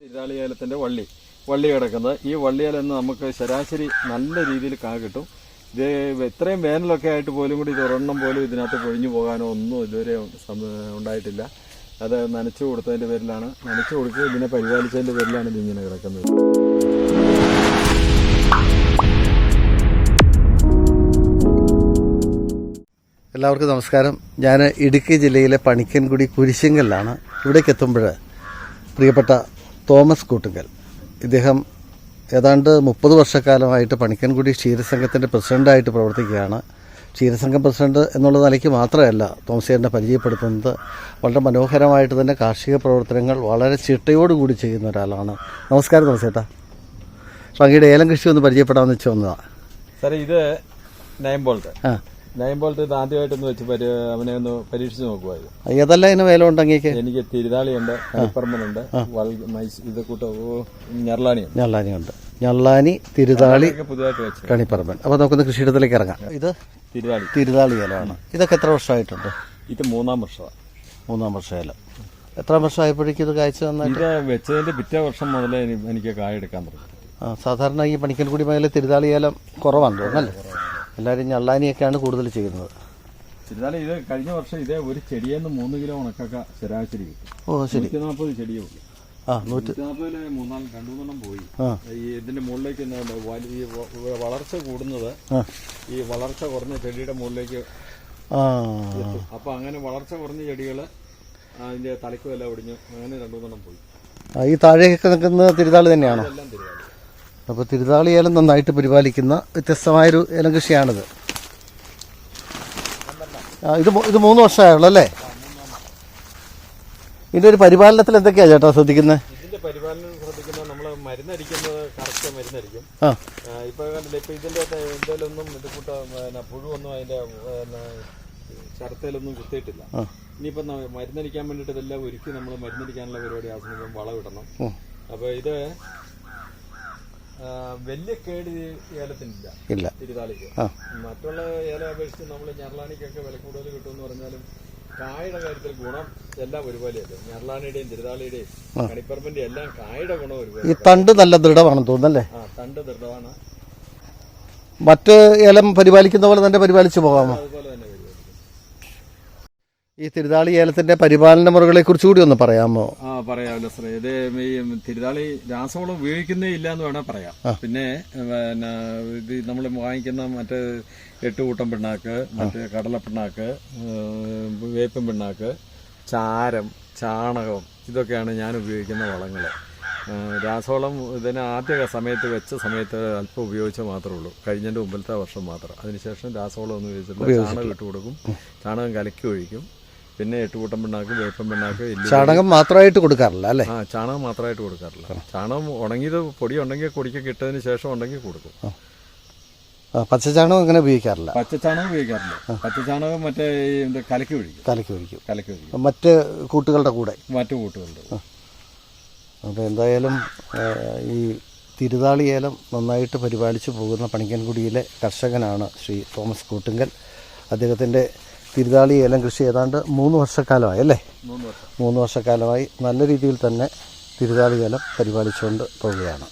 തിരുതാളി ഏലത്തിന്റെ വള്ളി വള്ളി കിടക്കുന്നത്. ഈ വള്ളിയേലെന്ന് നമുക്ക് ശരാശരി നല്ല രീതിയിൽ കാ കിട്ടും. ഇത് ഇത്രയും വേനലൊക്കെ ആയിട്ട് പോലും കൂടി ഇത് ഒരെണ്ണം പോലും ഇതിനകത്ത് പൊഴിഞ്ഞു പോകാനോ ഒന്നും ഇതുവരെ ഉണ്ടായിട്ടില്ല. അത് നനച്ചു കൊടുത്തതിന്റെ പേരിലാണ്. നനച്ചു കൊടുക്കുക ഇതിനെ പരിപാലിച്ചതിന്റെ പേരിലാണ് ഇതിങ്ങനെ കിടക്കുന്നത്. എല്ലാവർക്കും നമസ്കാരം. ഞാൻ ഇടുക്കി ജില്ലയിലെ പണിക്കൻകുടി കുരിശിങ്കലിലാണ് ഇവിടേക്ക് എത്തുമ്പോൾ പ്രിയപ്പെട്ട തോമസ് കൂട്ടുങ്കൽ. ഇദ്ദേഹം ഏതാണ്ട് മുപ്പത് വർഷക്കാലമായിട്ട് പണിക്കൻകുടി ക്ഷീരസംഘത്തിന്റെ പ്രസിഡന്റായിട്ട് പ്രവർത്തിക്കുകയാണ്. ക്ഷീരസംഘം പ്രസിഡന്റ് എന്നുള്ള നിലയ്ക്ക് മാത്രമല്ല തോമസേനെ പരിചയപ്പെടുത്തുന്നത്. വളരെ മനോഹരമായിട്ട് തന്നെ കാർഷിക പ്രവർത്തനങ്ങൾ വളരെ ചിട്ടയോടുകൂടി ചെയ്യുന്ന ഒരാളാണ്. നമസ്കാരം തോമസേട്ടാ. അങ്ങയുടെ ഏലം കൃഷി ഒന്ന് പരിചയപ്പെടാമെന്ന് വെച്ച് വന്നതാണ് സാറേ ഇത് നയൻ ബോൾട്ട് ആ. നയൻ ബോൾട്ട് ഇത് ആദ്യമായിട്ടൊന്ന് വെച്ച് അവനെ ഒന്ന് പരീക്ഷിച്ച് നോക്കുമായിരുന്നു ഏതെല്ലാം ഇതിന് വേല ഉണ്ട് അങ്ങേക്ക്? എനിക്ക് തിരുതാളിയുണ്ട് മൈസ് ഇത് കൂട്ട ഞെറലാണിയുണ്ട് ഞള്ളാനിയുണ്ട് ഞള്ളാനി തിരുതാളി കണിപ്പറമ്പൻ. അപ്പോൾ നമുക്കൊന്ന് കൃഷിയിടത്തിലേക്ക് ഇറങ്ങാം. ഇത് തിരുതാളി. തിരുതാളി ഏലമാണ് ഇതൊക്കെ എത്ര വർഷമായിട്ടുണ്ട്? ഇത് മൂന്നാം വർഷമാണ്. മൂന്നാം വർഷം ഏലം എത്ര വർഷമായപ്പോഴേക്കും ഇത് കാഴ്ച വന്നിട്ട് വെച്ചതിന്റെ പിറ്റേ വർഷം മുതലേ എനിക്ക് കായ എടുക്കാൻ തുടങ്ങി സാധാരണ ഈ പണിക്കൽ കൂടി മേഖല തിരുതാളി ഏലം കുറവാണ് തോന്നുന്നല്ലേ എല്ലാവരും ഞള്ളാനിയൊക്കെയാണ് കൂടുതൽ ചെയ്യുന്നത്. തിരുതാളി ഇത് കഴിഞ്ഞ വർഷം ഇതേ ഒരു ചെടിയെന്ന് മൂന്ന് കിലോ ഉണക്കൊക്കെ ശരാശരി കിട്ടും. ഓ ശരി. നൂറ്റി നാൽപ്പത് ചെടിയേ ഉള്ളൂ. ആ നൂറ്റി നാൽപ്പതിൽ മൂന്നാൽ രണ്ടു മൂന്നെണ്ണം പോയി. ആ. ഈ ഇതിന്റെ മുകളിലേക്ക് ഇന്ന് വലി- ഈ വ- വളർച്ച കൂടുന്നത് ആ. ഈ വളർച്ച കുറഞ്ഞ ചെടിയുടെ മുകളിലേക്ക് ആ. എത്തും. അപ്പൊ അങ്ങനെ വളർച്ച കുറഞ്ഞ ചെടികൾ അതിന്റെ തലയ്ക്കും എല്ലാം ഒടിഞ്ഞു അങ്ങനെ രണ്ടു മൂന്നെണ്ണം പോയി. ആ, ഈ താഴേക്ക് നിൽക്കുന്നത് തിരുതാളി തന്നെയാണോ? എല്ലാം തിരുതാളി. അപ്പോൾ തിരുതാളി ഏലം നന്നായിട്ട് പരിപാലിക്കുന്ന വ്യത്യസ്തമായൊരു ഏലം കൃഷിയാണിത്. ഇത് ഇത് മൂന്ന് വർഷമായുള്ളൂ അല്ലേ? ഇതിന്റെ ഒരു പരിപാലനത്തിൽ എന്തൊക്കെയാണ് ചേട്ടാ ശ്രദ്ധിക്കുന്നത് ഇതിന്റെ പരിപാലനം ശ്രദ്ധിക്കുന്നത് നമ്മൾ മരുന്നടിക്കുന്നത് കറക്റ്റ് മരുന്നടിക്കും. ആ. ആ, ഇപ്പൊ കണ്ടില്ല ഇപ്പൊ ഇതിന്റെ അകത്ത് എന്തേലൊന്നും ഇത് കൂട്ട പുഴുവൊന്നും അതിന്റെ ചരത്തേലൊന്നും കുത്തിയിട്ടില്ല. ഇനിയിപ്പോ മരുന്നടിക്കാൻ വേണ്ടിയിട്ട് ഇതെല്ലാം ഒരുക്കി നമ്മൾ മരുന്നടിക്കാനുള്ള പരിപാടി ആ സമയം വളം ഇടണം. ഉം. അപ്പൊ ഇത് വലിയ കേട് ഏലത്തിനില്ല. ഇല്ല. തിരുതാളിക്ക്. മറ്റുള്ള ഏലം അപേക്ഷിച്ച് നമ്മൾ ഞെറലാണിക്കൊക്കെ വില കൂടുതൽ കിട്ടുമെന്ന് പറഞ്ഞാലും കായുടെ കാര്യത്തിൽ ഗുണം എല്ലാം ഒരുപോലെയല്ലേ? ഞെറലാണിയുടെയും തിരുതാളിയുടെയും കണിപ്പറമ്പിന്റെ എല്ലാം കായുടെ ഗുണം ഒരുപോലെ. ഈ തണ്ട് നല്ല ദൃഢമാണെന്ന് തോന്നുന്നല്ലേ? ആ തണ്ട് ദൃഢമാണ്. മറ്റ് ഏലം പരിപാലിക്കുന്ന പോലെ തന്നെ പരിപാലിച്ചു പോകാമോ? ഈ തിരുതാളി ഏലത്തിന്റെ പരിപാലന മുറകളെ കുറിച്ച് കൂടി ഒന്ന് പറയാമോ? ആ പറയാമല്ലോ സാറേ. ഇത് ഈ തിരുതാളി രാസവളം ഉപയോഗിക്കുന്നേ ഇല്ല എന്ന് വേണേൽ പറയാം. പിന്നെ പിന്നെ ഇത് നമ്മൾ വാങ്ങിക്കുന്ന മറ്റേ എട്ടുകൂട്ടം പിണ്ണാക്ക് മറ്റേ കടല പിണ്ണാക്ക് വേപ്പൻ പിണ്ണാക്ക് ചാരം ചാണകം ഇതൊക്കെയാണ് ഞാൻ ഉപയോഗിക്കുന്ന വളങ്ങൾ. രാസവളം ഇതിന് ആദ്യ സമയത്ത് വെച്ച സമയത്ത് അല്പം ഉപയോഗിച്ചാൽ മാത്രമേ ഉള്ളൂ. കഴിഞ്ഞതിന്റെ മുമ്പിലത്തെ വർഷം മാത്രം. അതിനുശേഷം രാസവളം ഒന്നും ഉപയോഗിച്ചിട്ടില്ല. ചാണകം ഇട്ട് കൊടുക്കും. ചാണകം കലക്കി ഒഴിക്കും. പിന്നെ എട്ടുകൂട്ടം പിണ്ണാക്ക് വേപ്പം പിണ്ണാക്ക് ചാണകം മാത്രമായിട്ട് കൊടുക്കാറില്ല അല്ലേ? ആ ചാണകം മാത്രമായിട്ട് കൊടുക്കാറില്ല. ചാണകം ഉണങ്ങിയത് പൊടി ഉണ്ടെങ്കിൽ കൊടിക്കൊക്കെ ഇട്ടതിന് ശേഷം ഉണ്ടെങ്കിൽ കൊടുക്കും. പച്ച പച്ചച്ചാണകം അങ്ങനെ ഉപയോഗിക്കാറില്ല. പച്ചച്ചാണകം ഉപയോഗിക്കാറില്ല. പച്ചച്ചാണകം മറ്റേ കലക്കി ഒഴിക്കും. കലക്കി ഒഴിക്കും. കലക്കി ഒഴിക്കും. മറ്റ് കൂട്ടുകളുടെ കൂടെ. മറ്റു കൂട്ടുകളുടെ അപ്പോൾ എന്തായാലും ഈ തിരുതാളി ഏലം നന്നായിട്ട് പരിപാലിച്ചു പോകുന്ന പണിക്കൻകുടിയിലെ കർഷകനാണ് ശ്രീ തോമസ് കൂട്ടുങ്കൽ. അദ്ദേഹത്തിന്റെ തിരുതാളി ഏലം കൃഷി ഏതാണ്ട് മൂന്ന് വർഷക്കാലമായി അല്ലേ? മൂന്ന് വർഷം. മൂന്ന് വർഷക്കാലമായി നല്ല രീതിയിൽ തന്നെ തിരുതാളി ഏലം പരിപാലിച്ചുകൊണ്ട് പോവുകയാണ്.